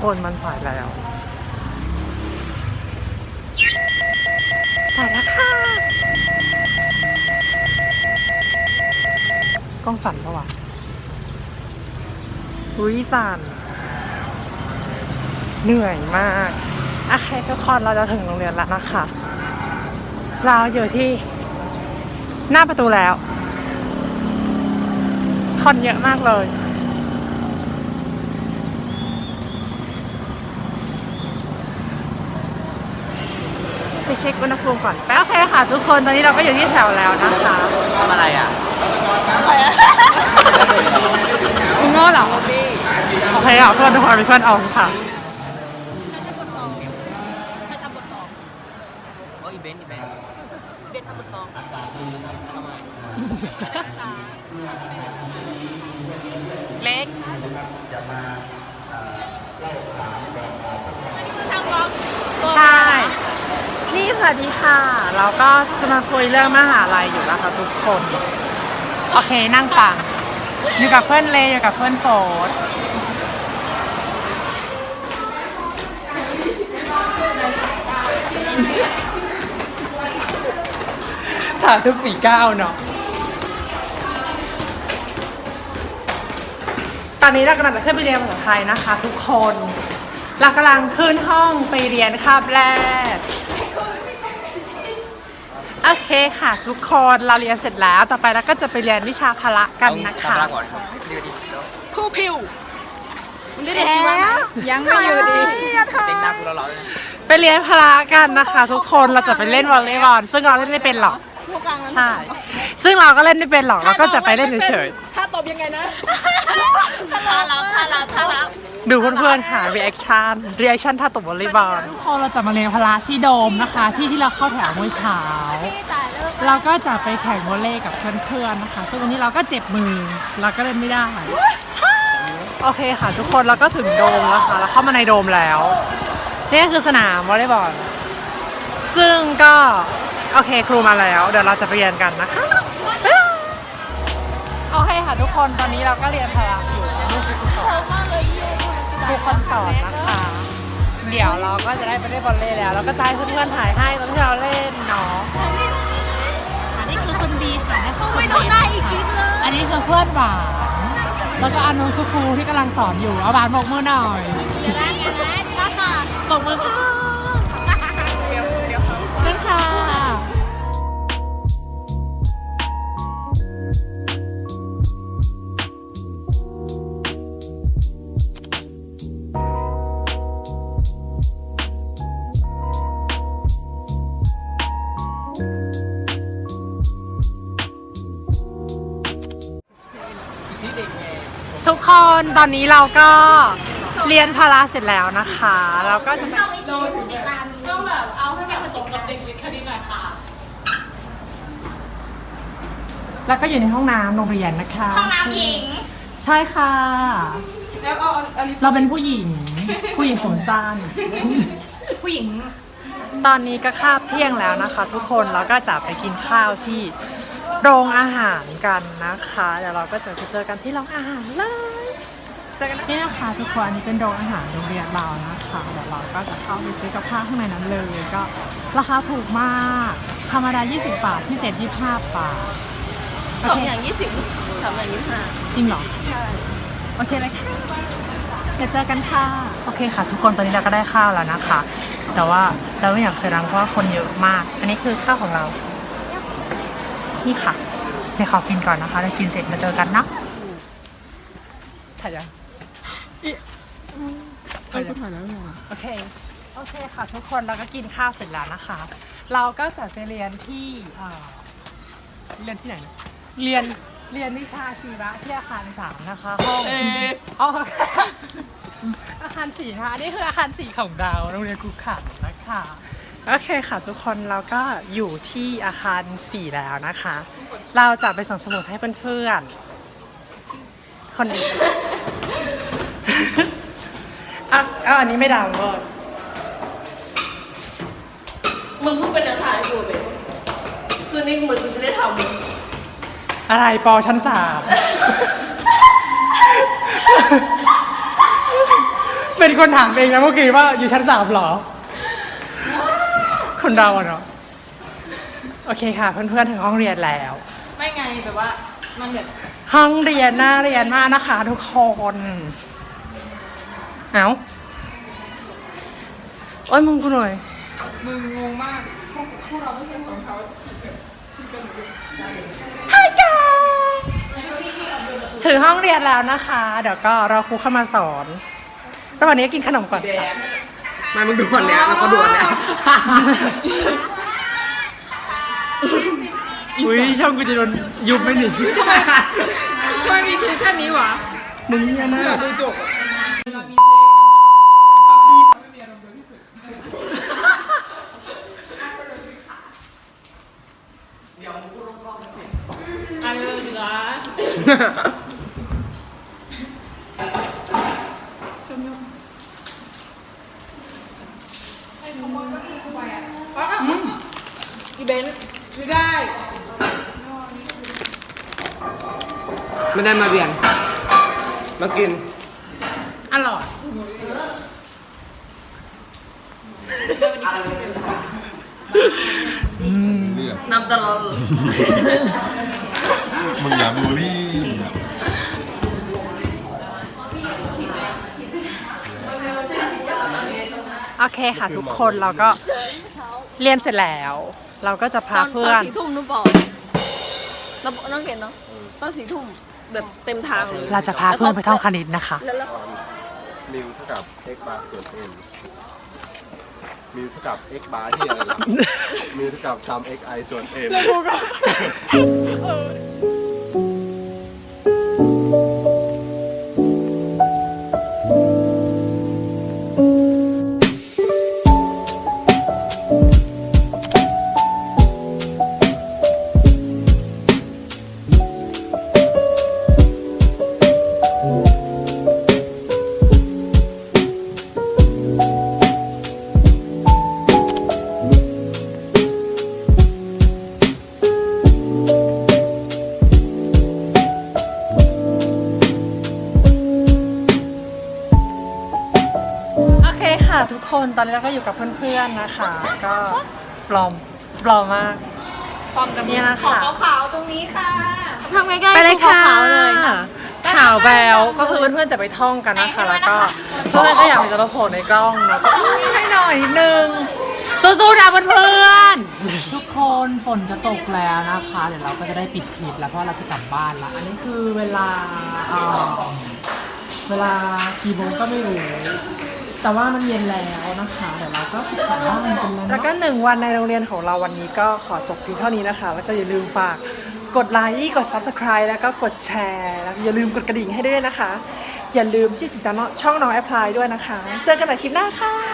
คนมันสายแล้วสายแล้วค่ะกล้องสั่นปะวะอุ้ยสั่นเหนื่อยมากโอเคทุกคนเราจะถึงโรงเรียนแล้วนะคะ เราอยู่ที่หน้าประตูแล้ว คนเยอะมากเลย ไปเช็คอุณหภูมิก่อนไปโอเคค่ะ ทุกคนตอนนี้เราก็อยู่ที่แถวแล้วนะคะทำอะไรอะมึงโง่เหรอโอเคค่ะเพื่อนทุกคนเป็นเพื่อนเอาค่ะใครทำบทสองโอ้อีเบนต์อีเบนต์เบนทำบทสองทำไมเล็กทำบล็อกใช่ นี่สวัสดีค่ะ เราก็จะมาคุยเรื่องมหาลัยอยู่แล้วค่ะทุกคน โอเคนั่งฟัง อยู่กับเพื่อนเลอยู่กับเพื่อนโฟดถ่ายทุกฝีก้าวเนาะ ตอนนี้เรากำลังจะขึ้นไปเรียนภาษาไทยนะคะ ทุกคน เรากำลังขึ้นห้องไปเรียนคาบแรก โอเคค่ะทุกคนเราเรียนเสร็จแล้วต่อไปเราก็จะไปเรียนวิชาพละกันนะคะทำอะไรก่อนครับเรียกดิแล้วผู้พิวมึงได้เด็กชีวะไหมยังไม่อยู่ดีเต็งหน้ากูแล้วเหรอไปเรียนพละกันนะคะ ทุกคนเราจะไปเล่นวอลเลย์บอลซึ่งเราเล่นไม่เป็นหรอกพวกกลางนั้นใช่ ซึ่งเราก็เล่นไม่เป็นหรอกเราก็จะไปเล่นเฉยถ้าตบยังไงนะ ดูเพื่อนๆค่ะ reaction reaction ท่าตบวอลเลย์บอลทุกคนเราจะมาเรียนพละที่โดมนะคะ ที่ที่เราเข้าแถวเมื่อเช้าตายแล้วเราก็จะไปแข่งวอลเลย์กับเพื่อนๆนะคะ ซึ่งวันนี้เราก็เจ็บมือเราก็เล่นไม่ได้ โอเคค่ะ ทุกคนเราก็ถึงโดมแล้วค่ะเราเข้ามาในโดมแล้วนี่คือสนามวอลเลย์บอลซึ่งก็โอเคครูมาแล้ว เดี๋ยวเราจะไปเรียนกันนะคะบ๊ายบายโอเคค่ะทุกคนตอนนี้เราก็เรียนพละอยู่ นี่คือครูสอนมากเลยครูคนสอนนะคะ เดี๋ยวเราก็จะได้ไปเล่นบอลเล่แล้ว แล้วก็จะให้เพื่อนๆถ่ายให้ตอนที่เราเล่นเนาะอันนี้คือคนดีค่ะนี่คือคนไม่ดีดูหน้าอีกคลิปเลยอันนี้คือเพื่อนหวานแล้วก็อันนู้นคือครูที่กำลังสอนอยู่เอาบานบอกมือหน่อยเดี๋ยวนะเดี๋ยวนะท่าค่ะบอกมือค่ะ ทุกคนตอนนี้เราก็เรียนพาราเสร็จแล้วนะคะ เราก็จะไปต้องแบบเอาให้มันผสมกับเด็กวิทย์คณิตหน่อยค่ะ แล้วก็อยู่ในห้องน้ำโรงเรียนนะคะห้องน้ำหญิง ใช่ค่ะ แล้วเอาเอาลิปเราเป็นผู้หญิง ผู้หญิงผมสั้น ผู้หญิง ตอนนี้ก็คาบเที่ยงแล้วนะคะ ทุกคนแล้วก็จะไปกินข้าวที่ โรงอาหารกันนะคะ เดี๋ยวเราก็จะไปเจอกันที่โรงอาหารเลยเจอกันนะนี่นะคะทุกคนอันนี้เป็นโรงอาหารโรงเรียนเรานะคะเดี๋ยวเราก็จะเข้าไปซื้อกับข้าวข้างในนั้นเลยก็ราคาถูกมาก ธรรมดา 20 บาทพิเศษ 25 บาทโอสองเคอย่างยี่สิบสามอย่างยี่สิบห้าจริงเหรอใช่โอเคเลยค่ะเดี๋ยวเจอกันค่ะ โอเคค่ะ ทุกคนตอนนี้เราก็ได้ข้าวแล้วนะคะ แต่ว่าเราไม่อยากเสียดังเพราะว่าคนเยอะมาก อันนี้คือข้าวของเรา นี่ค่ะเดี๋ยวขอกินก่อนนะคะแล้วกินเสร็จมาเจอกันนะถ่ายยังถ่ายแล้วโอเค โอเคค่ะทุกคนเราก็กินข้าวเสร็จแล้วนะคะ เราก็จะไปเรียนที่เอ่อเรียนที่ไหนนะเรียน เรียนวิชาชีวะที่อาคารสามนะคะห้องอ๋ออาคารสี่นะคะอันนี้คืออาคารสี่ของเราโรงเรียนกุขันนะคะ โอเคค่ะทุกคนเราก็อยู่ที่อาคารสี่แล้วนะคะ เราจะไปส่งสมุดให้เพื่อนๆ คนอื่นอะอะอันนี้ไม่ดังเลยมึงเพิ่งเป็นนักทานอยู่เว้ยคืนนี้เหมือนมึงจะได้ทอะไรปอชั้นสามเป็นคนถามเองนะเมื่อกี้ว่าอยู่ชั้นสามเหรอ คนเราอะเนาะโอเคค่ะ เพื่อนๆถึงห้องเรียนแล้วำไม่ไงแบบว่ามันแบบห้องเรียนน่าเรียนมากนะคะทุกคนเอาโอ้ยมึงกูหน่อยมึงงงมากพวกพวกเราไม่ใช่ของเขาฮ Hi guys ถึงห้องเรียนแล้วนะคะ เดี๋ยวก็รอครูเข้ามาสอนระหว่างนี้ก็กินขนมก่อนค่ะ มามึงด่วนแล้วแล้วก็ด่วนแล้วอุ้ยช่องกูจะโดนยุบไหมหนิทำไมมีคลิปแค่นี้วะมึงเฮียมาก ดูจบ อีเบนซ์ไม่ได้ ไม่ได้มาเรียน มากิน อร่อยนำตลอด มึงอย่าบูลลี่ โอเคค่ะทุกคนเราก็เรียนเสร็จแล้ว เราก็จะตพาอนเพื่ตออนน สี่ทุ่มนุ๊กบอกเราน้องเห็นเนาะตอนสี่ทุ่มแบบเต็มทางเลยเราจะพาเพื่อนไปท่องคณิตนะคะ แล้วแล้วมิวเท่ากับ x บาร์ส่วน n มิวเท่ากับ x บาร์ที่อะไรล่ะมิวเท่ากับซัม x i ส่วน m โอเคค่ะทุกคนตอนนี้เราก็อยู่กับเพื่อนๆนะคะ ก็ปลอมปลอมมากความกันเนี่ยนะคะขาวๆตรงนี้ค่ะทำใกล้ๆไปเลยค่ะขาวๆเลยค่ะ ข่าวแบวก็คือเพื่อนๆจะไปท่องกันนะคะ แล้วก็เพื่อนก็อยากมีตัวโผล่ในกล้องนะก็ให้หน่อยนิดนึงสู้ๆนะเพื่อนๆทุกคนฝนจะตกแล้วนะคะ เดี๋ยวเราก็จะได้ปิดคลิปแล้วเพราะเราจะกลับบ้านละอันนี้คือเวลาเอ่อเวลากี่โมงก็ไม่รู้ แต่ว่ามันเย็นแล้วนะคะเดี๋ยวเราก็สุดท้านกันแล้วแล้วก็หนึ่งวันในโรงเรียนของเราวันนี้ก็ขอจบเพียงเท่านี้นะคะ แล้วก็อย่าลืมฝากกดไลค์กด subscribe แล้วก็กดแชร์แล้วอย่าลืมกดกระดิ่งให้ด้วยนะคะ อย่าลืมที่ติดตามช่องน้องแอพพลายด้วยนะคะ เจอกันใหม่คลิปหน้าค่ะ